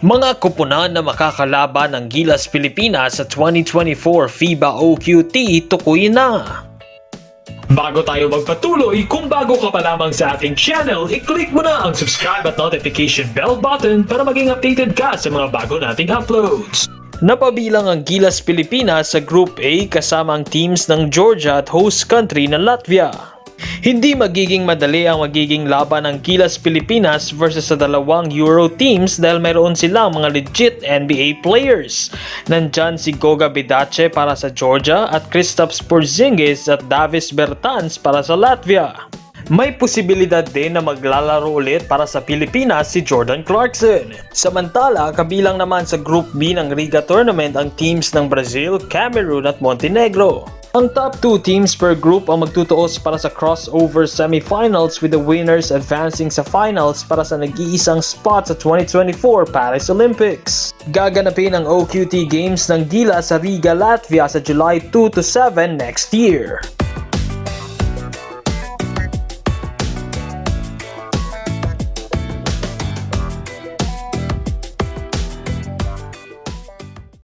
Mga kupunan na makakalaban ng Gilas Pilipinas sa 2024 FIBA OQT tukoy na. Bago tayo magpatuloy, kung bago ka pa lamang sa ating channel, i-click mo na ang subscribe at notification bell button para maging updated ka sa mga bago nating uploads. Napabilang ang Gilas Pilipinas sa Group A kasama ang teams ng Georgia at host country na Latvia. Hindi magiging madali ang magiging laban ng Gilas Pilipinas versus sa dalawang Euro teams dahil mayroon silang mga legit NBA players. Nandyan si Goga Bidace para sa Georgia at Kristaps Porzingis at Davis Bertans para sa Latvia. May posibilidad din na maglalaro ulit para sa Pilipinas si Jordan Clarkson. Samantala, kabilang naman sa Group B ng Riga Tournament ang teams ng Brazil, Cameroon at Montenegro. Ang top 2 teams per group ang magtutuos para sa crossover semifinals with the winners advancing sa finals para sa nag-iisang spot sa 2024 Paris Olympics. Gaganapin ang OQT Games ng Gila sa Riga, Latvia sa July 2 to 7 next year.